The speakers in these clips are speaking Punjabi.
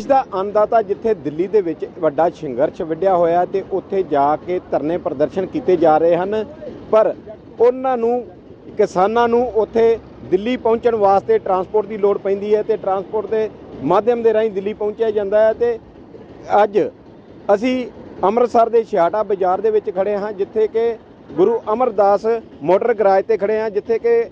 ਇਸ ਦਾ ਅੰਨਦਾਤਾ ਜਿੱਥੇ ਦਿੱਲੀ ਦੇ ਵਿੱਚ ਵੱਡਾ ਸੰਘਰਸ਼ ਵਿੱਢਿਆ ਹੋਇਆ ਤੇ ਉੱਥੇ ਜਾ ਕੇ ਧਰਨੇ ਪ੍ਰਦਰਸ਼ਨ ਕੀਤੇ ਜਾ ਰਹੇ ਹਨ। ਪਰ ਉਹਨਾਂ ਨੂੰ, ਕਿਸਾਨਾਂ ਨੂੰ ਉੱਥੇ ਦਿੱਲੀ ਪਹੁੰਚਣ ਵਾਸਤੇ ਟਰਾਂਸਪੋਰਟ ਦੀ ਲੋੜ ਪੈਂਦੀ ਹੈ ਤੇ ਟਰਾਂਸਪੋਰਟ ਦੇ ਮਾਧਿਅਮ ਦੇ ਰਾਹੀਂ ਦਿੱਲੀ ਪਹੁੰਚਿਆ ਜਾਂਦਾ ਹੈ ਤੇ ਅੱਜ ਅਸੀਂ ਅੰਮ੍ਰਿਤਸਰ ਦੇ ਛਿਆਟਾ ਬਾਜ਼ਾਰ ਦੇ ਵਿੱਚ ਖੜੇ ਹਾਂ, ਜਿੱਥੇ ਕਿ ਗੁਰੂ ਅਮਰਦਾਸ ਮੋਟਰ ਗਰਾਜ ਤੇ ਖੜੇ ਹਾਂ, ਜਿੱਥੇ ਕਿ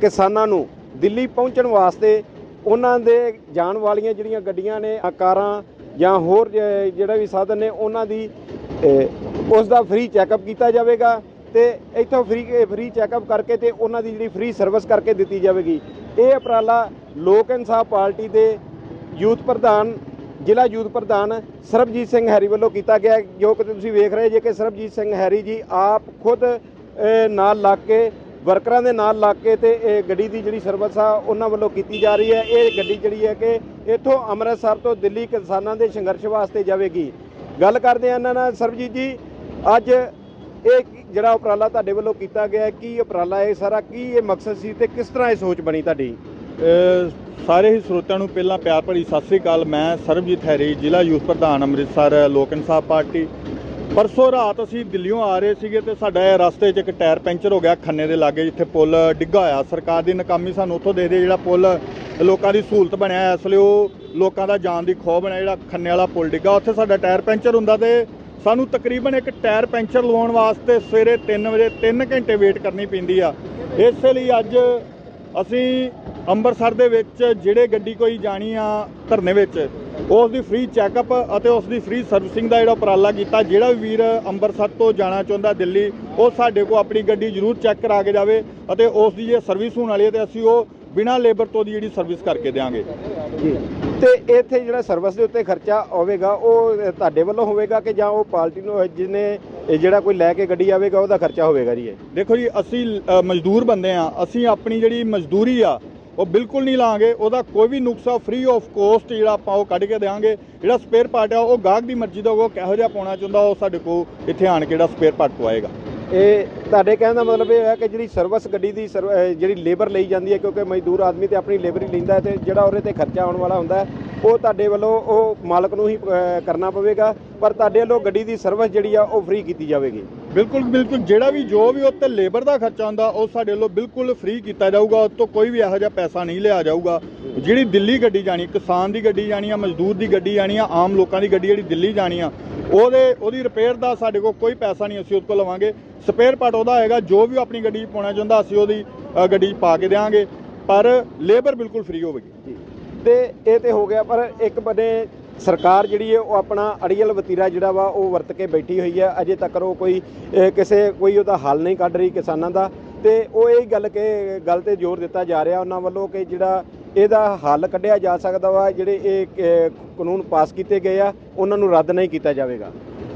ਕਿਸਾਨਾਂ ਨੂੰ ਦਿੱਲੀ ਪਹੁੰਚਣ ਵਾਸਤੇ ਉਹਨਾਂ ਦੇ ਜਾਣ ਵਾਲੀਆਂ ਜਿਹੜੀਆਂ ਗੱਡੀਆਂ ਨੇ ਕਾਰਾਂ ਜਾਂ ਹੋਰ ਜ- ਜਿਹੜਾ ਵੀ ਸਾਧਨ ਨੇ, ਉਹਨਾਂ ਦੀ ਉਸ ਦਾ ਫ੍ਰੀ ਚੈੱਕਅਪ ਕੀਤਾ ਜਾਵੇਗਾ ਤੇ ਇੱਥੋਂ ਫ੍ਰੀ ਫ੍ਰੀ ਚੈੱਕਅਪ ਕਰਕੇ ਤੇ ਉਹਨਾਂ ਦੀ ਜਿਹੜੀ ਫ੍ਰੀ ਸਰਵਿਸ ਕਰਕੇ ਦਿੱਤੀ ਜਾਵੇਗੀ। ਇਹ ਉਪਰਾਲਾ ਲੋਕ ਇਨਸਾਫ ਪਾਰਟੀ ਦੇ ਯੂਥ ਪ੍ਰਧਾਨ, ਜ਼ਿਲ੍ਹਾ ਯੂਥ ਪ੍ਰਧਾਨ ਸਰਬਜੀਤ ਸਿੰਘ ਹੈਰੀ ਵੱਲੋਂ ਕੀਤਾ ਗਿਆ ਜੋ ਕਿ ਤੁਸੀਂ ਵੇਖ ਰਹੇ ਜੇ ਕਿ ਸਰਬਜੀਤ ਸਿੰਘ ਹੈਰੀ ਜੀ ਆਪ ਖੁਦ ਨਾਲ ਲੱਗ ਕੇ ਵਰਕਰਾਂ ਦੇ ਨਾਲ ਲੱਗ ਕੇ ਤੇ ਇਹ ਗੱਡੀ ਦੀ ਜਿਹੜੀ ਸਰਵਿਸ ਆ, ਉਹਨਾਂ ਵੱਲੋਂ ਕੀਤੀ ਜਾ ਰਹੀ ਹੈ। ਇਹ ਗੱਡੀ ਜਿਹੜੀ ਹੈ ਕਿ ਇੱਥੋਂ ਅੰਮ੍ਰਿਤਸਰ ਤੋਂ ਦਿੱਲੀ ਕਿਸਾਨਾਂ ਦੇ ਸੰਘਰਸ਼ ਵਾਸਤੇ ਜਾਵੇਗੀ। ਗੱਲ ਕਰਦੇ ਹਾਂ ਇਹਨਾਂ ਨਾਲ। ਸਰਬਜੀਤ ਜੀ, ਅੱਜ ਇਹ ਜਿਹੜਾ ਉਪਰਾਲਾ ਤੁਹਾਡੇ ਵੱਲੋਂ ਕੀਤਾ ਗਿਆ ਕੀ ਉਪਰਾਲਾ ਇਹ ਸਾਰਾ? ਕੀ ਇਹ ਮਕਸਦ ਸੀ ਤੇ ਕਿਸ ਤਰ੍ਹਾਂ ਇਹ ਸੋਚ ਬਣੀ ਤੁਹਾਡੀ? ਸਾਰੇ ਹੀ ਸਰੋਤਿਆਂ ਨੂੰ ਪਹਿਲਾਂ ਪਿਆਰ ਭਰੀ ਸਤਿ ਸ੍ਰੀ ਅਕਾਲ। ਮੈਂ ਸਰਬਜੀਤ ਹੈਰੀ, ਜ਼ਿਲ੍ਹਾ ਯੂਥ ਪ੍ਰਧਾਨ ਅੰਮ੍ਰਿਤਸਰ ਲੋਕ ਇਨਸਾਫ ਪਾਰਟੀ। ਪਰਸੋਂ ਰਾਤ ਅਸੀਂ ਦਿੱਲੀੋਂ ਆ ਰਹੇ ਸੀਗੇ ਤੇ ਸਾਡਾ ਇਹ ਰਸਤੇ 'ਚ ਇੱਕ ਟਾਇਰ ਪੈਂਚਰ ਹੋ ਗਿਆ ਖੰਨੇ ਦੇ ਲਾਗੇ ਜਿੱਥੇ ਪੁਲ ਡਿੱਗਾ ਹੋਇਆ। ਸਰਕਾਰ ਦੀ ਨਾਕਾਮੀ ਸਾਨੂੰ ਉੱਥੋਂ ਦੇ ਦੇ ਜਿਹੜਾ ਪੁਲ ਲੋਕਾਂ ਦੀ ਸਹੂਲਤ ਬਣਿਆ ਇਸ ਲਈ ਉਹ ਲੋਕਾਂ ਦਾ ਜਾਨ ਦੀ ਖੋਹ ਬਣਿਆ, ਜਿਹੜਾ ਖੰਨੇ ਵਾਲਾ ਪੁਲ ਡਿੱਗਾ। ਉੱਥੇ ਸਾਡਾ ਟਾਇਰ ਪੈਂਚਰ ਹੁੰਦਾ ਤੇ ਸਾਨੂੰ ਤਕਰੀਬਨ ਇੱਕ ਟਾਇਰ ਪੈਂਚਰ ਲਵਾਉਣ ਵਾਸਤੇ ਸਵੇਰੇ 3 ਵਜੇ 3 ਘੰਟੇ ਵੇਟ ਕਰਨੀ ਪੈਂਦੀ ਆ। ਇਸੇ ਲਈ ਅੱਜ ਅਸੀਂ ਅੰਮ੍ਰਿਤਸਰ ਦੇ ਵਿੱਚ, ਜਿਹੜੇ ਗੱਡੀ ਕੋਈ ਜਾਣੀ ਆ, ਧਰਨੇ ਵਿੱਚ ਉਸ ਦੀ ਫ੍ਰੀ ਚੈੱਕਅਪ ਅਤੇ ਉਸ ਦੀ ਫ੍ਰੀ ਸਰਵਿਸਿੰਗ ਦਾ ਜਿਹੜਾ ਉਪਰਾਲਾ ਕੀਤਾ ਜਿਹੜਾ ਵੀ ਵੀਰ ਅੰਮ੍ਰਿਤਸਰ ਤੋਂ ਜਾਣਾ ਚਾਹੁੰਦਾ ਦਿੱਲੀ ਉਹ ਸਾਡੇ ਕੋਲ ਆਪਣੀ ਗੱਡੀ ਜ਼ਰੂਰ ਚੈੱਕ ਕਰਾ ਕੇ ਜਾਵੇ ਅਤੇ ਉਸ ਦੀ ਜੇ ਸਰਵਿਸ ਹੋਣ ਵਾਲੀ ਹੈ ਤੇ ਅਸੀਂ ਉਹ ਬਿਨਾਂ ਲੇਬਰ ਤੋਂ ਦੀ ਜਿਹੜੀ ਸਰਵਿਸ ਕਰਕੇ ਦੇਵਾਂਗੇ ਜੀ। ਤੇ ਇੱਥੇ ਜਿਹੜਾ ਸਰਵਿਸ ਦੇ ਉੱਤੇ ਖਰਚਾ ਹੋਵੇਗਾ ਉਹ ਤੁਹਾਡੇ ਵੱਲੋਂ ਹੋਵੇਗਾ ਕਿ ਜਾਂ ਉਹ ਪਾਰਟੀ ਨੂੰ ਜਿਹਨੇ ਜਿਹੜਾ ਕੋਈ ਲੈ ਕੇ ਗੱਡੀ ਆਵੇਗਾ ਉਹਦਾ ਖਰਚਾ ਹੋਵੇਗਾ ਜੀ ਇਹ? ਦੇਖੋ ਜੀ ਅਸੀਂ ਮਜ਼ਦੂਰ ਬੰਦੇ ਆ ਅਸੀਂ ਆਪਣੀ ਜਿਹੜੀ ਮਜ਼ਦੂਰੀ ਆ ਉਹ ਬਿਲਕੁਲ ਨਹੀਂ ਲਾਂਗੇ, ਉਹਦਾ ਕੋਈ ਵੀ ਨੁਕਸਾ ਫ੍ਰੀ ਆਫ ਕੋਸਟ ਜਿਹੜਾ ਆਪਾਂ ਉਹ ਕੱਢ ਕੇ ਦੇਵਾਂਗੇ ਜਿਹੜਾ ਸਪੇਅਰ ਪਾਰਟ ਆ, ਉਹ ਗਾਹਕ ਦੀ ਮਰਜ਼ੀ ਦਾ ਉਹ ਕਿਹੋ ਜਿਹਾ ਪਾਉਣਾ ਚਾਹੁੰਦਾ, ਉਹ ਸਾਡੇ ਕੋਲ ਇੱਥੇ ਆਣ ਕੇ ਜਿਹੜਾ ਸਪੇਅਰ ਪਾਰਟ ਪਵਾਏਗਾ। ਇਹ ਤੁਹਾਡੇ ਕਹਿਣ ਦਾ ਮਤਲਬ ਇਹ ਹੈ ਕਿ ਜਿਹੜੀ ਸਰਵਿਸ ਗੱਡੀ ਦੀ ਸਰਵ- ਜਿਹੜੀ ਲੇਬਰ ਲਈ ਜਾਂਦੀ ਹੈ, ਕਿਉਂਕਿ ਮਜ਼ਦੂਰ ਆਦਮੀ ਤੇ ਆਪਣੀ ਲੇਬਰ ਹੀ ਲੈਂਦਾ ਹੈ ਤੇ ਜਿਹੜਾ ਉਹਦੇ ਤੇ ਖਰਚਾ ਆਉਣ ਵਾਲਾ ਹੁੰਦਾ ਉਹ ਤੁਹਾਡੇ ਵੱਲੋਂ ਉਹ ਮਾਲਕ ਨੂੰ ਹੀ ਕਰਨਾ ਪਵੇਗਾ ਪਰ ਤੁਹਾਡੇ ਵੱਲੋਂ ਗੱਡੀ ਦੀ ਸਰਵਿਸ ਜਿਹੜੀ ਆ ਉਹ ਫ੍ਰੀ ਕੀਤੀ ਜਾਵੇਗੀ। ਬਿਲਕੁਲ ਬਿਲਕੁਲ। ਜਿਹੜਾ ਵੀ ਜੋ ਵੀ ਉੱਤੇ ਲੇਬਰ ਦਾ ਖਰਚਾ ਹੁੰਦਾ ਉਹ ਸਾਡੇ ਵੱਲੋਂ ਬਿਲਕੁਲ ਫ੍ਰੀ ਕੀਤਾ ਜਾਊਗਾ। ਉਸ ਤੋਂ ਕੋਈ ਵੀ ਇਹੋ ਜਿਹਾ ਪੈਸਾ ਨਹੀਂ ਲਿਆ ਜਾਊਗਾ। ਜਿਹੜੀ ਦਿੱਲੀ ਗੱਡੀ ਜਾਣੀ ਕਿਸਾਨ ਦੀ ਗੱਡੀ ਜਾਣੀ ਆ ਮਜ਼ਦੂਰ ਦੀ ਗੱਡੀ ਜਾਣੀ ਆ ਆਮ ਲੋਕਾਂ ਦੀ ਗੱਡੀ ਜਿਹੜੀ ਦਿੱਲੀ ਜਾਣੀ ਆ ਉਹਦੇ ਉਹਦੀ ਰਿਪੇਅਰ ਦਾ ਸਾਡੇ ਕੋਲ ਕੋਈ ਪੈਸਾ ਨਹੀਂ ਅਸੀਂ ਉਹਦੇ ਕੋਲ ਲਵਾਂਗੇ। ਸਪੇਅਰ ਪਾਰਟ ਉਹਦਾ ਹੈਗਾ ਜੋ ਵੀ ਆਪਣੀ ਗੱਡੀ ਪਾਉਣਾ ਚਾਹੁੰਦਾ ਅਸੀਂ ਉਹਦੀ ਗੱਡੀ ਪਾ ਕੇ ਦੇਵਾਂਗੇ ਪਰ ਲੇਬਰ ਬਿਲਕੁਲ ਫ੍ਰੀ ਹੋਵੇਗੀ। ਤੇ ਇਹ ਤੇ ਹੋ ਗਿਆ, ਪਰ ਇੱਕ ਬਨੇ ਸਰਕਾਰ ਜਿਹੜੀ ਹੈ ਉਹ ਆਪਣਾ ਅੜੀਅਲ ਵਤੀਰਾ ਜਿਹੜਾ ਵਾ ਉਹ ਵਰਤ ਕੇ ਬੈਠੀ ਹੋਈ ਹੈ। ਅਜੇ ਤੱਕ ਉਹ ਕੋਈ ਕਿਸੇ, ਕੋਈ ਉਹਦਾ ਹੱਲ ਨਹੀਂ ਕੱਢ ਰਹੀ ਕਿਸਾਨਾਂ ਦਾ। ਤੇ ਉਹ ਇਹ ਗੱਲ ਕਿ, ਗੱਲ ਤੇ ਜ਼ੋਰ ਦਿੱਤਾ ਜਾ ਰਿਹਾ ਉਹਨਾਂ ਵੱਲੋਂ ਕਿ ਜਿਹੜਾ ਇਹਦਾ ਹੱਲ ਕੱਢਿਆ ਜਾ ਸਕਦਾ ਵਾ, ਜਿਹੜੇ ਇਹ ਕਾਨੂੰਨ ਪਾਸ ਕੀਤੇ ਗਏ ਆ, ਉਹਨਾਂ ਨੂੰ ਰੱਦ ਨਹੀਂ ਕੀਤਾ ਜਾਵੇਗਾ।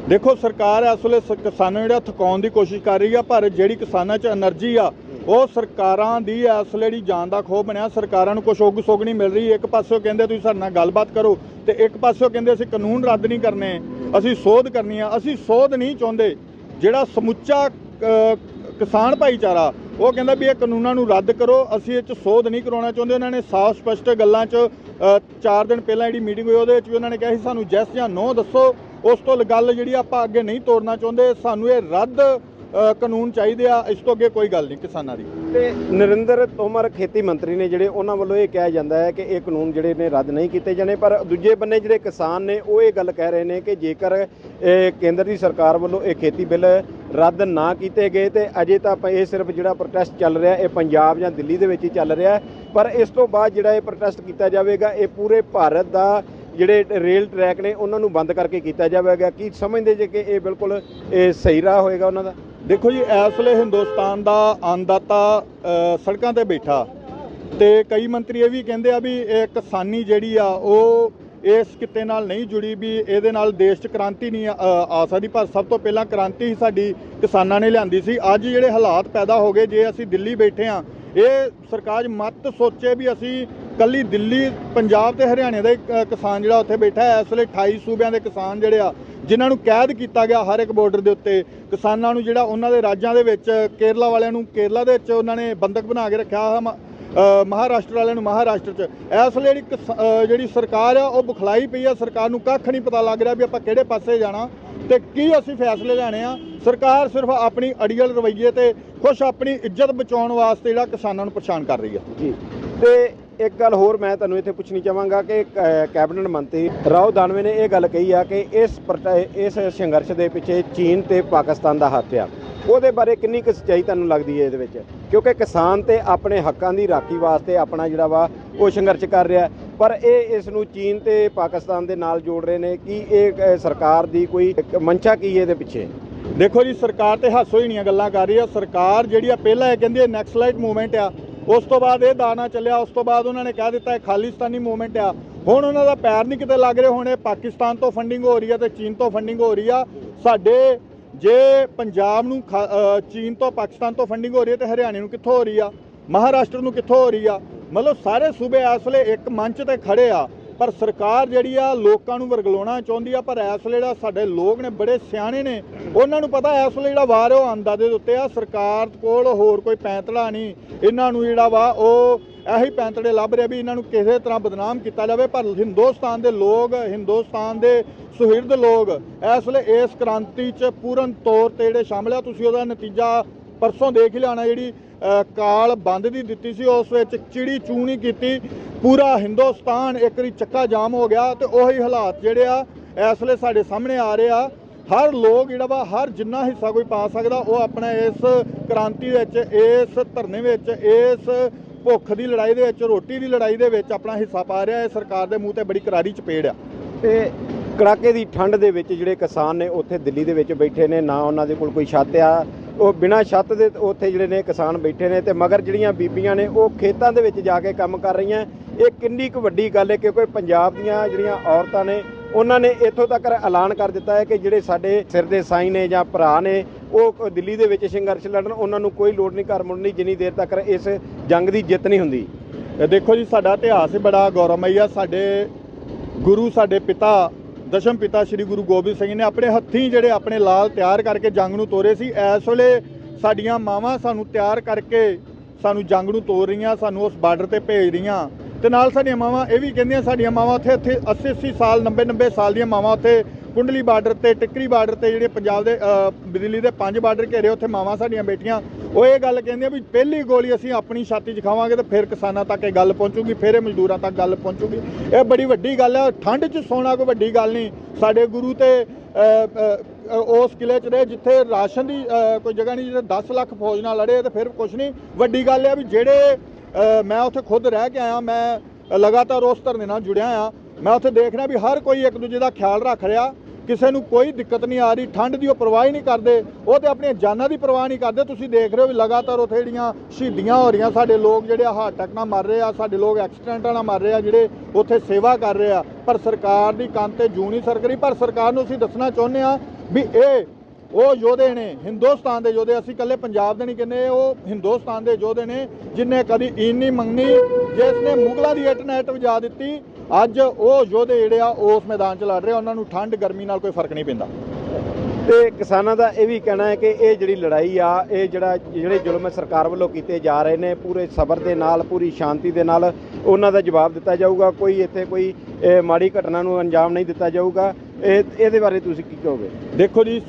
ਦੇਖੋ, ਸਰਕਾਰ ਇਸ ਵੇਲੇ ਕਿਸਾਨਾਂ ਨੂੰ ਜਿਹੜਾ ਥਕਾਉਣ ਦੀ ਕੋਸ਼ਿਸ਼ ਕਰ ਰਹੀ ਆ, ਪਰ ਜਿਹੜੀ ਕਿਸਾਨਾਂ 'ਚ એનર્ਜੀ ਆ ਉਹ ਸਰਕਾਰਾਂ ਦੀ ਅਸਲੇ ਦੀ ਜਾਨ ਦਾ ਖੋਹ ਬਣਿਆ। ਸਰਕਾਰਾਂ ਨੂੰ ਕੁਛ ਉਗ ਸੁਗ ਨਹੀਂ ਮਿਲ ਰਹੀ। ਇੱਕ ਪਾਸਿਓਂ ਕਹਿੰਦੇ ਤੁਸੀਂ ਸਾਡੇ ਨਾਲ ਗੱਲਬਾਤ ਕਰੋ ਤੇ ਇੱਕ ਪਾਸਿਓਂ ਕਹਿੰਦੇ ਅਸੀਂ ਕਾਨੂੰਨ ਰੱਦ ਨਹੀਂ ਕਰਨੇ। ਅਸੀਂ ਸੋਧ ਕਰਨੀ ਆ। ਅਸੀਂ ਸੋਧ ਨਹੀਂ ਚਾਹੁੰਦੇ। ਜਿਹੜਾ ਸਮੁੱਚਾ ਕਿਸਾਨ ਭਾਈਚਾਰਾ, ਉਹ ਕਹਿੰਦਾ ਵੀ ਇਹ ਕਾਨੂੰਨਾਂ ਨੂੰ ਰੱਦ ਕਰੋ। ਅਸੀਂ ਇਹ 'ਚ ਸੋਧ ਨਹੀਂ ਕਰਾਉਣਾ ਚਾਹੁੰਦੇ। ਉਹਨਾਂ ਨੇ ਸਾਫ਼ ਸਪਸ਼ਟ ਗੱਲਾਂ 'ਚ 4 ਦਿਨ ਪਹਿਲਾਂ ਜਿਹੜੀ ਮੀਟਿੰਗ ਹੋਈ, ਉਹਦੇ ਵਿੱਚ ਵੀ ਉਹਨਾਂ ਨੇ ਕਿਹਾ ਸੀ, ਸਾਨੂੰ ਜੈਸ ਜਾਂ ਨੋ ਦੱਸੋ। ਉਸ ਤੋਂ ਗੱਲ ਜਿਹੜੀ ਆਪਾਂ ਅੱਗੇ ਨਹੀਂ ਤੋੜਨਾ ਚਾਹੁੰਦੇ, ਸਾਨੂੰ ਇਹ ਰੱਦ ਕਾਨੂੰਨ ਚਾਹੀਦੇ ਆ, ਇਸ ਤੋਂ ਅੱਗੇ ਕੋਈ ਗੱਲ ਨਹੀਂ ਕਿਸਾਨਾਂ ਦੀ। ਤੇ ਨਰਿੰਦਰ ਤੋਮਰ ਖੇਤੀ ਮੰਤਰੀ ਨੇ ਜਿਹੜੇ ਉਹਨਾਂ ਵੱਲੋਂ ਇਹ ਕਿਹਾ ਜਾਂਦਾ ਹੈ ਕਿ ਇਹ ਕਾਨੂੰਨ ਜਿਹੜੇ ਨੇ ਰੱਦ ਨਹੀਂ ਕੀਤੇ ਜਾਣੇ, ਪਰ ਦੂਜੇ ਬੰਨੇ ਜਿਹੜੇ ਕਿਸਾਨ ਨੇ, ਉਹ ਇਹ ਗੱਲ ਕਹਿ ਰਹੇ ਨੇ ਕਿ ਜੇਕਰ ਕੇਂਦਰ ਦੀ ਸਰਕਾਰ ਵੱਲੋਂ ਇਹ ਖੇਤੀ ਬਿੱਲ ਰੱਦ ਨਾ ਕੀਤੇ ਗਏ, ਤੇ ਅਜੇ ਤਾਂ ਇਹ ਸਿਰਫ ਜਿਹੜਾ ਪ੍ਰੋਟੈਸਟ ਚੱਲ ਰਿਹਾ, ਇਹ ਪੰਜਾਬ ਜਾਂ ਦਿੱਲੀ ਦੇ ਵਿੱਚ ਹੀ ਚੱਲ ਰਿਹਾ ਪਰ ਇਸ ਤੋਂ ਬਾਅਦ ਜਿਹੜਾ ਇਹ ਪ੍ਰੋਟੈਸਟ ਕੀਤਾ ਜਾਵੇਗਾ, ਇਹ ਪੂਰੇ ਭਾਰਤ ਦਾ ਜਿਹੜੇ ਰੇਲ ਟਰੈਕ ਨੇ, ਉਹਨਾਂ ਨੂੰ ਬੰਦ ਕਰਕੇ ਕੀਤਾ ਜਾਵੇਗਾ। ਕੀ ਸਮਝਦੇ ਜੇ ਕਿ ਇਹ ਬਿਲਕੁਲ ਸਹੀ ਰਾਹ ਹੋਏਗਾ ਉਹਨਾਂ ਦਾ? ਦੇਖੋ ਜੀ, ਇਸ ਵੇਲੇ ਹਿੰਦੁਸਤਾਨ ਦਾ ਅੰਨਦਾਤਾ ਸੜਕਾਂ ਤੇ ਬੈਠਾ। ਤੇ ਕਈ ਮੰਤਰੀ ਇਹ ਵੀ ਕਹਿੰਦੇ ਆ ਵੀ ਇਹ ਕਿਸਾਨੀ ਜਿਹੜੀ ਆ, ਉਹ ਇਸ ਕਿੱਤੇ ਨਾਲ ਨਹੀਂ ਜੁੜੀ ਵੀ ਇਹਦੇ ਨਾਲ ਦੇਸ਼ 'ਚ ਕ੍ਰਾਂਤੀ ਨਹੀਂ ਆ ਸਕਦੀ। ਪਰ ਸਭ ਤੋਂ ਪਹਿਲਾਂ ਕ੍ਰਾਂਤੀ ਹੀ ਸਾਡੀ ਕਿਸਾਨਾਂ ਨੇ ਲਿਆਂਦੀ ਸੀ। ਅੱਜ ਜਿਹੜੇ ਹਾਲਾਤ ਪੈਦਾ ਹੋ ਗਏ, ਜੇ ਅਸੀਂ ਦਿੱਲੀ ਬੈਠੇ ਆ ਇਹ ਸਰਕਾਰ ਮਤ ਸੋਚੇ ਵੀ ਅਸੀਂ ਕੱਲੀ ਦਿੱਲੀ, ਪੰਜਾਬ ਤੇ ਹਰਿਆਣੇ ਦੇ ਕਿਸਾਨ ਜਿਹੜਾ ਉੱਥੇ ਬੈਠਾ ਇਸ ਵੇਲੇ 28 ਸੂਬਿਆਂ ਦੇ ਕਿਸਾਨ ਜਿਹੜੇ ਆ ਜਿਨ੍ਹਾਂ ਨੂੰ ਕੈਦ ਕੀਤਾ ਗਿਆ ਹਰ ਇੱਕ ਬਾਰਡਰ ਦੇ ਉੱਤੇ। ਕਿਸਾਨਾਂ ਨੂੰ ਜਿਹੜਾ ਉਹਨਾਂ ਦੇ ਰਾਜਾਂ ਦੇ ਵਿੱਚ ਕੇਰਲਾ ਵਾਲਿਆਂ ਨੂੰ ਕੇਰਲਾ ਦੇ ਵਿੱਚ ਉਹਨਾਂ ਨੇ ਬੰਦਕ ਬਣਾ ਕੇ ਰੱਖਿਆ ਮਹਾਰਾਸ਼ਟਰ ਵਾਲਿਆਂ ਨੂੰ ਮਹਾਰਾਸ਼ਟਰ 'ਚ। ਇਸ ਵੇਲੇ ਜਿਹੜੀ ਜਿਹੜੀ ਸਰਕਾਰ ਆ ਉਹ ਬੁਖਲਾਈ ਪਈ ਆ। ਸਰਕਾਰ ਨੂੰ ਕੱਖ ਨਹੀਂ ਪਤਾ ਲੱਗ ਰਿਹਾ ਵੀ ਆਪਾਂ ਕਿਹੜੇ ਪਾਸੇ ਜਾਣਾ ਤੇ ਕੀ ਅਸੀਂ ਫੈਸਲੇ ਲੈਣੇ ਆ। ਸਰਕਾਰ ਸਿਰਫ ਆਪਣੀ ਅੜੀਅਲ ਰਵੱਈਏ ਤੇ ਖੁਸ਼ ਆਪਣੀ ਇੱਜ਼ਤ ਬਚਾਉਣ ਵਾਸਤੇ ਜਿਹੜਾ ਕਿਸਾਨਾਂ ਨੂੰ ਪਰੇਸ਼ਾਨ ਕਰ ਰਹੀ ਆ। ਜੀ। ਤੇ ਇੱਕ ਗੱਲ ਹੋਰ ਮੈਂ ਤੁਹਾਨੂੰ ਇੱਥੇ ਪੁੱਛਣੀ ਚਾਹਾਂਗਾ ਕਿ ਕ- ਕੈਬਨਿਟ ਮੰਤਰੀ ਰਾਓ ਦਾਨਵੇ ਨੇ ਇਹ ਗੱਲ ਕਹੀ ਆ ਕਿ ਇਸ ਪ੍ਰਟ- ਇਸ ਸੰਘਰਸ਼ ਦੇ ਪਿੱਛੇ ਚੀਨ ਤੇ ਪਾਕਿਸਤਾਨ ਦਾ ਹੱਥ ਆ। ਉਹਦੇ ਬਾਰੇ ਕਿੰਨੀ ਕੁ ਸੱਚਾਈ ਤੁਹਾਨੂੰ ਲੱਗਦੀ ਹੈ ਇਹਦੇ ਵਿੱਚ? ਕਿਉਂਕਿ ਕਿਸਾਨ ਤੇ ਆਪਣੇ ਹੱਕਾਂ ਦੀ ਰਾਖੀ ਵਾਸਤੇ ਆਪਣਾ ਜਿਹੜਾ ਵਾ, ਉਹ ਸੰਘਰਸ਼ ਕਰ ਰਿਹਾ। ਪਰ ਇਹ ਇਸ ਨੂੰ ਚੀਨ ਤੇ ਪਾਕਿਸਤਾਨ ਦੇ ਨਾਲ ਜੋੜ ਰਹੇ ਨੇ। ਕਿ ਇਹ ਸਰਕਾਰ ਦੀ ਕੋਈ ਇੱਕ ਕੀ ਹੈ ਇਹਦੇ ਪਿੱਛੇ? ਦੇਖੋ ਜੀ, ਸਰਕਾਰ ਤੇ ਹਾਸੋ ਹੀ ਨਹੀਂ ਗੱਲਾਂ ਕਰ ਰਹੀ ਆ। ਸਰਕਾਰ ਜਿਹੜੀ ਆ, ਪਹਿਲਾਂ ਇਹ ਕਹਿੰਦੀ ਹੈ ਨੈਕਸਲਾਈਟ ਮੂਵਮੈਂਟ ਆ। ਉਸ ਤੋਂ ਬਾਅਦ ਇਹ ਦਾਣਾ ਚੱਲਿਆ, ਉਸ ਤੋਂ ਬਾਅਦ ਉਹਨਾਂ ਨੇ ਕਹਿ ਦਿੱਤਾ ਇਹ ਖਾਲਿਸਤਾਨੀ ਮੂਵਮੈਂਟ ਆ। ਹੁਣ ਉਹਨਾਂ ਦਾ ਪੈਰ ਨਹੀਂ ਕਿਤੇ ਲੱਗ ਰਿਹਾ, ਹੁਣ ਇਹ ਪਾਕਿਸਤਾਨ ਤੋਂ ਫੰਡਿੰਗ ਹੋ ਰਹੀ ਆ ਤੇ ਚੀਨ ਤੋਂ ਫੰਡਿੰਗ ਹੋ ਰਹੀ ਆ। ਸਾਡੇ ਜੇ ਪੰਜਾਬ ਨੂੰ ਖਾ- ਚੀਨ ਤੋਂ ਪਾਕਿਸਤਾਨ ਤੋਂ ਫੰਡਿੰਗ ਹੋ ਰਹੀ ਹੈ ਤੇ ਹਰਿਆਣੇ ਨੂੰ ਕਿੱਥੋਂ ਹੋ ਰਹੀ ਆ? ਮਹਾਰਾਸ਼ਟਰ ਨੂੰ ਕਿੱਥੋਂ ਹੋ ਰਹੀ ਆ? ਮਤਲਬ ਸਾਰੇ ਸੂਬੇ ਇਸ ਵੇਲੇ ਇੱਕ ਮੰਚ ਤੇ ਖੜੇ ਆ। ਪਰ ਸਰਕਾਰ ਜਿਹੜੀ ਆ, ਲੋਕਾਂ ਨੂੰ ਵਰਗਲਾਉਣਾ ਚਾਹੁੰਦੀ ਆ, ਪਰ ਇਸ ਵੇਲੇ ਜਿਹੜਾ ਸਾਡੇ ਲੋਕ ਨੇ, ਬੜੇ ਸਿਆਣੇ ਨੇ ਉਹਨਾਂ ਨੂੰ ਪਤਾ ਇਸ ਵੇਲੇ ਜਿਹੜਾ ਵਾਰ ਉਹ ਅੰਦਾਜ਼ੇ ਦੇ ਉੱਤੇ ਆ। ਸਰਕਾਰ ਕੋਲ ਹੋਰ ਕੋਈ ਪੈਂਤੜਾ ਨਹੀਂ। ਇਹਨਾਂ ਨੂੰ ਜਿਹੜਾ ਵਾ ਉਹ ਇਹੀ ਪੈਂਤੜੇ ਲੱਭ ਰਿਹਾ ਵੀ ਇਹਨਾਂ ਨੂੰ ਕਿਸੇ ਤਰ੍ਹਾਂ ਬਦਨਾਮ ਕੀਤਾ ਜਾਵੇ। ਪਰ ਹਿੰਦੁਸਤਾਨ ਦੇ ਲੋਕ, ਹਿੰਦੁਸਤਾਨ ਦੇ ਸੁਹਿਰਦ ਲੋਕ ਇਸ ਵੇਲੇ ਇਸ ਕ੍ਰਾਂਤੀ 'ਚ ਪੂਰਨ ਤੌਰ ਤੇ ਜਿਹੜੇ ਸ਼ਾਮਲ ਆ। ਤੁਸੀਂ ਉਹਦਾ ਨਤੀਜਾ ਪਰਸੋਂ ਦੇਖ ਹੀ ਲਿਆਣਾ ਜਿਹੜੀ ਕਾਲ ਬੰਦ ਦੀ ਦਿੱਤੀ ਸੀ, ਉਸ ਵਿੱਚ ਚਿੜੀ ਚੂਣੀ ਕੀਤੀ। ਪੂਰਾ ਹਿੰਦੁਸਤਾਨ ਇੱਕ ਵਾਰੀ ਚੱਕਾ ਜਾਮ ਹੋ ਗਿਆ ਤੇ ਉਹੀ ਹਾਲਾਤ ਜਿਹੜੇ ਆ ਇਸ ਵੇਲੇ ਸਾਡੇ ਸਾਹਮਣੇ ਆ ਰਹੇ ਆ। ਹਰ ਲੋਕ ਜਿਹੜਾ ਵਾ, ਹਰ ਜਿੰਨਾ ਹਿੱਸਾ ਕੋਈ ਪਾ ਸਕਦਾ, ਉਹ ਆਪਣਾ ਇਸ ਕ੍ਰਾਂਤੀ ਵਿੱਚ, ਇਸ ਧਰਨੇ ਵਿੱਚ, ਇਸ ਭੁੱਖ ਦੀ ਲੜਾਈ ਦੇ ਵਿੱਚ, ਰੋਟੀ ਦੀ ਲੜਾਈ ਦੇ ਵਿੱਚ ਆਪਣਾ ਹਿੱਸਾ ਪਾ ਰਿਹਾ। ਹੈ ਸਰਕਾਰ ਦੇ ਮੂੰਹ ਤੇ ਬੜੀ ਕਰਾਰੀ ਚਪੇੜ ਆ। ਤੇ ਕੜਾਕੇ ਦੀ ਠੰਡ ਦੇ ਵਿੱਚ ਜਿਹੜੇ ਕਿਸਾਨ ਨੇ, ਉੱਥੇ ਦਿੱਲੀ ਦੇ ਵਿੱਚ ਬੈਠੇ ਨੇ, ਨਾ ਉਹਨਾਂ ਦੇ ਕੋਲ ਕੋਈ ਛੱਤ ਆ। ਉਹ ਬਿਨਾਂ ਛੱਤ ਦੇ ਉੱਥੇ ਜਿਹੜੇ ਨੇ ਕਿਸਾਨ ਬੈਠੇ ਨੇ ਤੇ ਮਗਰ ਜਿਹੜੀਆਂ ਬੀਬੀਆਂ ਨੇ, ਉਹ ਖੇਤਾਂ ਦੇ ਵਿੱਚ ਜਾ ਕੇ ਕੰਮ ਕਰ ਰਹੀਆਂ। ਇਹ ਕਿੰਨੀ ਕੁ ਵੱਡੀ ਗੱਲ ਹੈ ਕਿਉਂਕਿ ਪੰਜਾਬ ਦੀਆਂ ਜਿਹੜੀਆਂ ਔਰਤਾਂ ਨੇ ਉਹਨਾਂ ਨੇ ਇੱਥੋਂ ਤੱਕ ਐਲਾਨ ਕਰ ਦਿੱਤਾ ਹੈ ਕਿ ਜਿਹੜੇ ਸਾਡੇ ਸਿਰ ਦੇ ਸਾਈਂ ਨੇ ਜਾਂ ਭਰਾ ਨੇ, ਉਹ ਦਿੱਲੀ ਦੇ ਵਿੱਚ ਸੰਘਰਸ਼ ਲੜਨ, ਉਹਨਾਂ ਨੂੰ ਕੋਈ ਲੋੜ ਨਹੀਂ, ਘਰ ਮੁੜਨ ਦੀ ਜਿੰਨੀ ਦੇਰ ਤੱਕ ਇਸ ਜੰਗ ਦੀ ਜਿੱਤ ਨਹੀਂ ਹੁੰਦੀ। ਦੇਖੋ ਜੀ, ਸਾਡਾ ਇਤਿਹਾਸ ਹੀ ਬੜਾ ਗੌਰਵਮਈ ਆ। ਸਾਡੇ ਗੁਰੂ, ਸਾਡੇ ਪਿਤਾ, ਦਸ਼ਮ ਪਿਤਾ ਸ੍ਰੀ ਗੁਰੂ ਗੋਬਿੰਦ ਸਿੰਘ ਨੇ ਆਪਣੇ ਹੱਥੀਂ ਜਿਹੜੇ ਆਪਣੇ ਲਾਲ ਤਿਆਰ ਕਰਕੇ ਜੰਗ ਨੂੰ ਤੋਰੇ ਸੀ, ਇਸ ਵੇਲੇ ਸਾਡੀਆਂ ਮਾਵਾਂ ਸਾਨੂੰ ਤਿਆਰ ਕਰਕੇ ਸਾਨੂੰ ਜੰਗ ਨੂੰ ਤੋਰ ਰਹੀਆਂ, ਸਾਨੂੰ ਉਸ ਬਾਰਡਰ ਤੇ ਭੇਜ ਰਹੀਆਂ। ਤੇ ਨਾਲ ਸਾਡੀਆਂ ਮਾਵਾਂ, ਇਹ ਵੀ ਕਹਿੰਦੀਆਂ ਸਾਡੀਆਂ ਮਾਵਾਂ ਉੱਥੇ ਉੱਥੇ 80 80 ਸਾਲ 90 90 ਸਾਲ ਦੀਆਂ ਮਾਵਾਂ ਉੱਥੇ ਕੁੰਡਲੀ ਬਾਰਡਰ ਤੇ, ਟਿੱਕਰੀ ਬਾਰਡਰ ਤੇ ਜਿਹੜੇ ਪੰਜਾਬ ਦੇ ਦਿੱਲੀ ਦੇ ਪੰਜ ਬਾਰਡਰ ਘੇਰੇ ਉੱਥੇ ਮਾਵਾਂ ਸਾਡੀਆਂ ਬੇਟੀਆਂ ਉਹ ਇਹ ਗੱਲ ਕਹਿੰਦੀਆਂ ਵੀ ਪਹਿਲੀ ਗੋਲੀ ਅਸੀਂ ਆਪਣੀ ਛਾਤੀ 'ਚ ਖਾਵਾਂਗੇ ਤਾਂ ਫਿਰ ਕਿਸਾਨਾਂ ਤੱਕ ਇਹ ਗੱਲ ਪਹੁੰਚੂਗੀ, ਫਿਰ ਇਹ ਮਜ਼ਦੂਰਾਂ ਤੱਕ ਗੱਲ ਪਹੁੰਚੂਗੀ। ਇਹ ਬੜੀ ਵੱਡੀ ਗੱਲ ਹੈ ਠੰਡ 'ਚ ਸੌਣਾ ਕੋਈ ਵੱਡੀ ਗੱਲ ਨਹੀਂ। ਸਾਡੇ ਗੁਰੂ ਤੇ ਉਸ ਕਿਲੇ 'ਚ ਰਹੇ ਜਿੱਥੇ ਰਾਸ਼ਨ ਦੀ ਕੋਈ ਜਗ੍ਹਾ ਨਹੀਂ, ਜਿੱਥੇ 10 ਲੱਖ ਫੌਜ ਨਾਲ ਲੜੇ ਤੇ ਫਿਰ ਕੁਝ ਨਹੀਂ। ਵੱਡੀ ਗੱਲ ਹੈ ਵੀ ਜਿਹੜੇ ਮੈਂ ਉੱਥੇ ਖੁਦ ਰਹਿ ਕੇ ਆਇਆ, ਮੈਂ ਲਗਾਤਾਰ ਉਸ ਧਰਨੇ ਨਾਲ ਜੁੜਿਆ ਆ। ਮੈਂ ਉੱਥੇ ਦੇਖ ਰਿਹਾ ਵੀ ਹਰ ਕੋਈ ਇੱਕ ਦੂਜੇ ਦਾ ਖਿਆਲ ਰੱਖ ਰਿਹਾ, ਕਿਸੇ ਨੂੰ ਕੋਈ ਦਿੱਕਤ ਨਹੀਂ ਆ ਰਹੀ, ਠੰਡ ਦੀ ਉਹ ਪਰਵਾਹ ਹੀ ਨਹੀਂ ਕਰਦੇ, ਉਹ ਤੇ ਆਪਣੀਆਂ ਜਾਨਾਂ ਦੀ ਪਰਵਾਹ ਨਹੀਂ ਕਰਦੇ। ਤੁਸੀਂ ਦੇਖ ਰਹੇ ਹੋ ਵੀ ਲਗਾਤਾਰ ਉੱਥੇ ਜਿਹੜੀਆਂ ਸ਼ਹੀਦੀਆਂ ਹੋ ਰਹੀਆਂ, ਸਾਡੇ ਲੋਕ ਜਿਹੜੇ ਹਾਰਟ ਅਟੈਕ ਨਾਲ ਮਰ ਰਹੇ ਆ, ਸਾਡੇ ਲੋਕ ਐਕਸੀਡੈਂਟਾਂ ਨਾਲ ਮਰ ਰਹੇ ਆ, ਜਿਹੜੇ ਉੱਥੇ ਸੇਵਾ ਕਰ ਰਹੇ ਆ। ਪਰ ਸਰਕਾਰ ਦੀ ਕੰਨ ਤੇ ਜੂੰ ਨਹੀਂ ਸਰਕ ਰਹੀ, ਪਰ ਸਰਕਾਰ ਨੂੰ ਅਸੀਂ ਦੱਸਣਾ ਚਾਹੁੰਦੇ ਆ ਵੀ ਇਹ ਉਹ ਯੋਧੇ ਨੇ ਹਿੰਦੁਸਤਾਨ ਦੇ ਯੋਧੇ ਅਸੀਂ ਇਕੱਲੇ ਪੰਜਾਬ ਦੇ ਨਹੀਂ ਕਹਿੰਦੇ ਉਹ ਹਿੰਦੁਸਤਾਨ ਦੇ ਯੋਧੇ ਨੇ ਜਿਨਨੇ ਕਦੀ ਈਨ ਨਹੀਂ ਮੰਗਣੀ ਜਿਸ ਨੇ ਮੁਗਲਾਂ ਦੀ ਇੱਟ ਨੈਟ ਵਜਾ ਦਿੱਤੀ ਅੱਜ ਉਹ ਯੋਧੇ ਜਿਹੜੇ ਆ ਉਸ ਮੈਦਾਨ 'ਚ ਲੜ ਰਹੇ ਉਹਨਾਂ ਨੂੰ ਠੰਡ ਗਰਮੀ ਨਾਲ ਕੋਈ ਫ਼ਰਕ ਨਹੀਂ ਪੈਂਦਾ। ਤੇ ਕਿਸਾਨਾਂ ਦਾ ਇਹ ਵੀ ਕਹਿਣਾ ਹੈ ਕਿ ਇਹ ਜਿਹੜੀ ਲੜਾਈ ਆ ਇਹ ਜਿਹੜਾ ਜਿਹੜੇ ਜ਼ੁਲਮ ਸਰਕਾਰ ਵੱਲੋਂ ਕੀਤੇ ਜਾ ਰਹੇ ਨੇ ਪੂਰੇ ਸਬਰ ਦੇ ਨਾਲ ਪੂਰੀ ਸ਼ਾਂਤੀ ਦੇ ਨਾਲ ਉਹਨਾਂ ਦਾ ਜਵਾਬ ਦਿੱਤਾ ਜਾਊਗਾ ਕੋਈ ਇੱਥੇ ਕੋਈ ਮਾੜੀ ਘਟਨਾ ਨੂੰ ਅੰਜਾਮ ਨਹੀਂ ਦਿੱਤਾ ਜਾਊਗਾ। ਇਹ ਇਹਦੇ ਬਾਰੇ ਤੁਸੀਂ ਕੀ ਕਹੋਗੇ? ਦੇਖੋ ਜੀ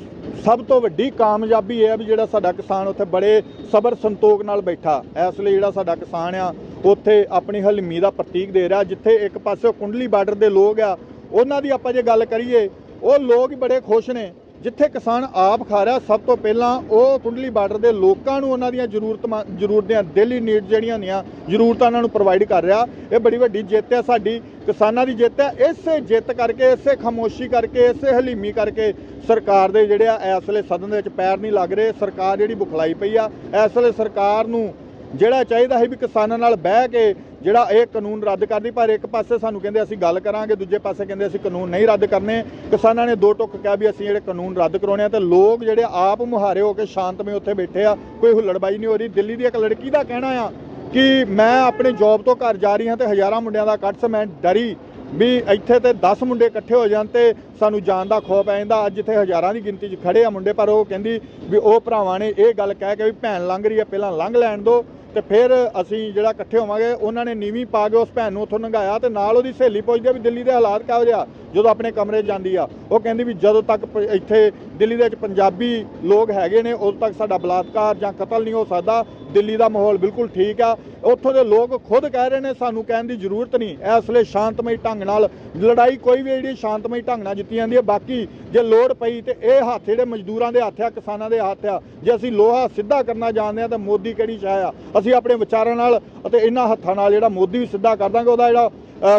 ਸਭ ਤੋਂ ਵੱਡੀ ਕਾਮਯਾਬੀ ਇਹ ਹੈ ਵੀ ਜਿਹੜਾ ਸਾਡਾ ਕਿਸਾਨ ਉੱਥੇ ਬੜੇ ਸਬਰ ਸੰਤੋਖ ਨਾਲ ਬੈਠਾ। ਇਸ ਲਈ ਜਿਹੜਾ ਸਾਡਾ ਕਿਸਾਨ ਆ, ਉੱਥੇ ਆਪਣੀ ਹਲਮੀ ਦਾ ਪ੍ਰਤੀਕ ਦੇ ਰਿਹਾ। ਜਿੱਥੇ ਇੱਕ ਪਾਸੇ ਕੁੰਡਲੀ ਬਾਰਡਰ ਦੇ ਲੋਕ ਆ, ਉਹਨਾਂ ਦੀ ਆਪਾਂ ਜੇ ਗੱਲ ਕਰੀਏ, ਉਹ ਲੋਕ ਹੀ ਬੜੇ ਖੁਸ਼ ਨੇ। ਜਿੱਥੇ ਕਿਸਾਨ ਆਪ ਖਾ ਰਿਹਾ, ਸਭ ਤੋਂ ਪਹਿਲਾਂ ਉਹ ਕੁੰਡਲੀ ਬਾਰਡਰ ਦੇ ਲੋਕਾਂ ਨੂੰ ਉਹਨਾਂ ਦੀਆਂ ਜ਼ਰੂਰਤਾਂ ਜ਼ਰੂਰਤਾਂ ਡੇਲੀ ਨੀਡ ਜਿਹੜੀਆਂ ਨੇ ਜ਼ਰੂਰਤਾਂ ਉਹਨਾਂ ਨੂੰ ਪ੍ਰੋਵਾਈਡ ਕਰ ਰਿਹਾ। ਇਹ ਬੜੀ ਵੱਡੀ ਜਿੱਤ ਹੈ ਸਾਡੀ, ਕਿਸਾਨਾਂ ਦੀ ਜਿੱਤ ਹੈ। ਇਸੇ ਜਿੱਤ ਕਰਕੇ, ਇਸੇ ਖਾਮੋਸ਼ੀ ਕਰਕੇ, ਇਸੇ ਹਲੀਮੀ ਕਰਕੇ ਸਰਕਾਰ ਦੇ ਜਿਹੜੇ ਆ, ਇਸ ਵੇਲੇ ਸਦਨ ਦੇ ਵਿੱਚ ਪੈਰ ਨਹੀਂ ਲੱਗ ਰਹੇ। ਸਰਕਾਰ ਜਿਹੜੀ ਬੁਖਲਾਈ ਪਈ ਆ, ਇਸ ਵੇਲੇ ਸਰਕਾਰ ਨੂੰ ਜਿਹੜਾ ਚਾਹੀਦਾ ਹੈ ਵੀ ਕਿਸਾਨਾਂ ਨਾਲ ਬਹਿ ਕੇ ਜਿਹੜਾ ਇਹ ਕਾਨੂੰਨ ਰੱਦ ਕਰਨੀ ਪਰ ਇੱਕ ਪਾਸੇ ਸਾਨੂੰ ਕਹਿੰਦੇ ਅਸੀਂ ਗੱਲ ਕਰਾਂਗੇ, ਦੂਜੇ ਪਾਸੇ ਕਹਿੰਦੇ ਅਸੀਂ ਕਾਨੂੰਨ ਨਹੀਂ ਰੱਦ ਕਰਨੇ। ਕਿਸਾਨਾਂ ਨੇ ਦੋ ਟੁੱਕ ਕਿਹਾ ਵੀ ਅਸੀਂ ਜਿਹੜੇ ਕਾਨੂੰਨ ਰੱਦ ਕਰਾਉਣੇ ਆ ਤੇ ਲੋਕ ਜਿਹੜੇ ਆਪ ਮੁਹਾਰੇ ਹੋ ਕੇ ਸ਼ਾਂਤਮਈ ਉੱਥੇ ਬੈਠੇ ਆ, ਕੋਈ ਹੁੱਲੜਬਾਈ ਨਹੀਂ ਹੋ ਰਹੀ। ਦਿੱਲੀ ਦੀ ਇੱਕ ਲੜਕੀ ਦਾ ਕਹਿਣਾ ਆ ਕਿ ਮੈਂ ਆਪਣੇ ਜੌਬ ਤੋਂ ਘਰ ਜਾ ਰਹੀ ਹਾਂ ਤੇ ਹਜ਼ਾਰਾਂ ਮੁੰਡਿਆਂ ਦਾ ਕੱਟ ਮੈਂ ਡਰੀ ਵੀ ਇੱਥੇ ਤੇ 10 ਮੁੰਡੇ ਇਕੱਠੇ ਹੋ ਜਾਣ ਤੇ ਸਾਨੂੰ ਜਾਣ ਦਾ ਖੌਫ ਪੈ ਜਾਂਦਾ। ਅੱਜ ਇੱਥੇ ਹਜ਼ਾਰਾਂ ਦੀ ਗਿਣਤੀ 'ਚ ਖੜੇ ਆ ਮੁੰਡੇ, ਪਰ ਉਹ ਕਹਿੰਦੀ ਵੀ ਉਹ ਭਰਾਵਾਂ ਨੇ ਇਹ ਗੱਲ ਕਹਿ ਕੇ ਵੀ ਭੈਣ ਲੰਘ ਰਹੀ ਹੈ ਪਹਿਲਾਂ ਲੰਘ ਲੈਣ ਦਿਓ ਤੇ ਫਿਰ ਅਸੀਂ ਜਿਹੜਾ ਇਕੱਠੇ ਹੋਵਾਂਗੇ, ਉਹਨਾਂ ਨੇ ਨੀਵੀਂ ਪਾ ਕੇ ਉਸ ਭੈਣ ਨੂੰ ਉੱਥੋਂ ਲੰਘਾਇਆ ਤੇ ਨਾਲ ਉਹਦੀ ਸਹੇਲੀ ਪੁੱਛਦੀ ਆ ਵੀ ਦਿੱਲੀ ਦੇ ਹਾਲਾਤ ਕਿਹੋ ਜਿਹਾ ਜਦੋਂ ਆਪਣੇ ਕਮਰੇ ਜਾਂਦੀ ਆ। ਉਹ ਕਹਿੰਦੀ ਵੀ ਜਦੋਂ ਤੱਕ ਪ- ਇੱਥੇ ਦਿੱਲੀ ਦੇ ਵਿੱਚ ਪੰਜਾਬੀ ਲੋਕ ਹੈਗੇ ਨੇ, ਉਦੋਂ ਤੱਕ ਸਾਡਾ ਬਲਾਤਕਾਰ ਜਾਂ ਕਤਲ ਨਹੀਂ ਹੋ ਸਕਦਾ। ਦਿੱਲੀ ਦਾ ਮਾਹੌਲ ਬਿਲਕੁਲ ਠੀਕ ਆ। ਉੱਥੋਂ ਦੇ ਲੋਕ ਖੁਦ ਕਹਿ ਰਹੇ ਨੇ, ਸਾਨੂੰ ਕਹਿਣ ਦੀ ਜ਼ਰੂਰਤ ਨਹੀਂ। ਇਸ ਲਈ ਸ਼ਾਂਤਮਈ ਢੰਗ ਨਾਲ ਲੜਾਈ ਕੋਈ ਵੀ ਜਿਹੜੀ ਸ਼ਾਂਤਮਈ ਢੰਗ ਨਾਲ ਜਿੱਤੀ ਜਾਂਦੀ ਹੈ। ਬਾਕੀ ਜੇ ਲੋੜ ਪਈ ਤੇ ਇਹ ਹੱਥ ਜਿਹੜੇ ਮਜ਼ਦੂਰਾਂ ਦੇ ਹੱਥ ਆ, ਕਿਸਾਨਾਂ ਦੇ ਹੱਥ ਆ, ਜੇ ਅਸੀਂ ਲੋਹਾ ਸਿੱਧਾ ਕਰਨਾ ਜਾਣਦੇ ਆ ਤਾਂ ਮੋਦੀ ਕਿਹੜੀ ਸ਼ਾਇ ਆ? ਅਸੀਂ ਆਪਣੇ ਵਿਚਾਰਾਂ ਨਾਲ ਅਤੇ ਇਹਨਾਂ ਹੱਥਾਂ ਨਾਲ ਜਿਹੜਾ ਮੋਦੀ ਵੀ ਸਿੱਧਾ ਕਰ ਦਾਂਗੇ, ਉਹਦਾ ਜਿਹੜਾ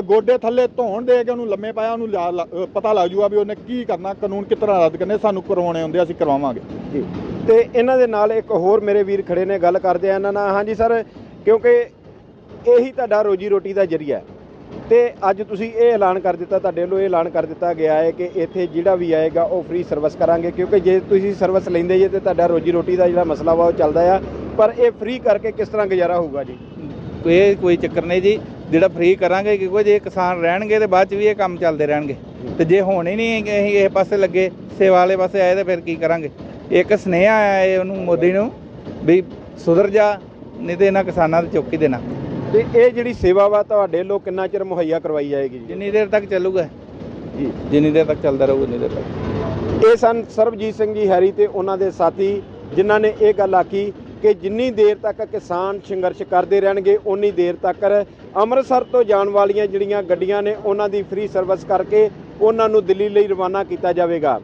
ਗੋਡੇ ਥੱਲੇ ਧੋਣ ਦੇ ਕੇ ਉਹਨੂੰ ਲੰਮੇ ਪਾਇਆ ਉਹਨੂੰ ਪਤਾ ਲੱਗ ਜੂਗਾ ਵੀ ਉਹਨੇ ਕੀ ਕਰਨਾ ਕਾਨੂੰਨ ਕਿਸ ਤਰ੍ਹਾਂ ਰੱਦ ਕਰਨੇ ਸਾਨੂੰ ਕਰਵਾਉਣੇ ਹੁੰਦੇ ਅਸੀਂ ਕਰਵਾਵਾਂਗੇ। ਜੀ। ਤੇ ਇਹਨਾਂ ਦੇ ਨਾਲ ਇੱਕ ਹੋਰ ਮੇਰੇ ਵੀਰ ਖੜੇ ਨੇ ਗੱਲ ਕਰਦੇ ਆ ਇਹਨਾਂ ਨਾਲ। ਹਾਂਜੀ ਸਰ ਕਿਉਂਕਿ ਇਹੀ ਤੁਹਾਡਾ ਰੋਜੀ ਰੋਟੀ ਦਾ ਜਰੀਆ ਹੈ। ਤੇ ਅੱਜ ਤੁਸੀਂ ਇਹ ਐਲਾਨ ਕਰ ਦਿੱਤਾ ਤੁਹਾਡੇ ਵੱਲੋਂ ਇਹ ਐਲਾਨ ਕਰ ਦਿੱਤਾ ਗਿਆ ਹੈ ਕਿ ਇੱਥੇ ਜਿਹੜਾ ਵੀ ਆਏਗਾ ਉਹ ਫ੍ਰੀ ਸਰਵਿਸ ਕਰਾਂਗੇ। ਕਿਉਂਕਿ ਜੇ ਤੁਸੀਂ ਸਰਵਿਸ ਲੈਂਦੇ ਜੇ ਤੇ ਤੁਹਾਡਾ ਰੋਜੀ ਰੋਟੀ ਦਾ ਜਿਹੜਾ ਮਸਲਾ ਵਾ ਉਹ ਚੱਲਦਾ ਆ। ਪਰ ਇਹ ਫ੍ਰੀ ਕਰਕੇ ਕਿਸ ਤਰ੍ਹਾਂ ਗੁਜ਼ਾਰਾ ਹੋਊਗਾ ਜੀ? ਇਹ ਕੋਈ ਚੱਕਰ ਨਹੀਂ ਜੀ। ਜਿਹੜਾ ਫ੍ਰੀ ਕਰਾਂਗੇ ਕਿਉਂਕਿ ਜੇ ਕਿਸਾਨ ਰਹਿਣਗੇ ਤੇ ਬਾਅਦ ਚ ਵੀ ਇਹ ਕੰਮ ਚੱਲਦੇ ਰਹਿਣਗੇ। ਤੇ ਜੇ ਹੁਣ ਹੀ ਨਹੀਂ ਅਸੀਂ ਇਸ ਪਾਸੇ ਲੱਗੇ ਸੇਵਾ ਵਾਲੇ ਪਾਸੇ ਆਏ ਤੇ ਫਿਰ ਕੀ ਕਰਾਂਗੇ? ਇੱਕ ਸੁਨੇਹਾ ਆਇਆ ਹੈ ਉਹਨੂੰ ਮੋਦੀ ਨੂੰ ਵੀ ਸੁਧਰ ਜਾ ਨਹੀਂ ਤੇ ਇਹਨਾਂ ਕਿਸਾਨਾਂ ਤੇ ਚੁੱਕ ਦੇਣਾ। ਤੇ ਇਹ ਜਿਹੜੀ ਸੇਵਾ ਵਾ ਤੁਹਾਡੇ ਵੱਲੋਂ ਕਿੰਨਾ ਚਿਰ ਮੁਹੱਈਆ ਕਰਵਾਈ ਜਾਏਗੀ ਜੀ? ਜਿੰਨੀ ਦੇਰ ਤੱਕ ਚੱਲੂਗਾ। ਜੀ। ਜਿੰਨੀ ਦੇਰ ਤੱਕ ਚੱਲਦਾ ਰਹੂਗਾ ਉਨੀ ਦੇਰ ਤੱਕ। ਇਹ ਸਨ ਸਰਬਜੀਤ ਸਿੰਘ ਜੀ ਹੈਰੀ ਤੇ ਉਹਨਾਂ ਦੇ ਸਾਥੀ ਜਿਨ੍ਹਾਂ ਨੇ ਇਹ ਗੱਲ ਆਖੀ ਕਿ ਜਿੰਨੀ ਦੇਰ ਤੱਕ ਕਿਸਾਨ ਸੰਘਰਸ਼ ਕਰਦੇ ਰਹਿਣਗੇ ਉਨੀ ਦੇਰ ਤੱਕ ਅੰਮ੍ਰਿਤਸਰ ਤੋਂ ਜਾਣ ਵਾਲੀਆਂ ਜਿਹੜੀਆਂ ਗੱਡੀਆਂ ਨੇ, ਉਹਨਾਂ ਦੀ ਫ੍ਰੀ ਸਰਵਿਸ ਕਰਕੇ ਉਹਨਾਂ ਨੂੰ ਦਿੱਲੀ ਲਈ ਰਵਾਨਾ ਕੀਤਾ ਜਾਵੇਗਾ।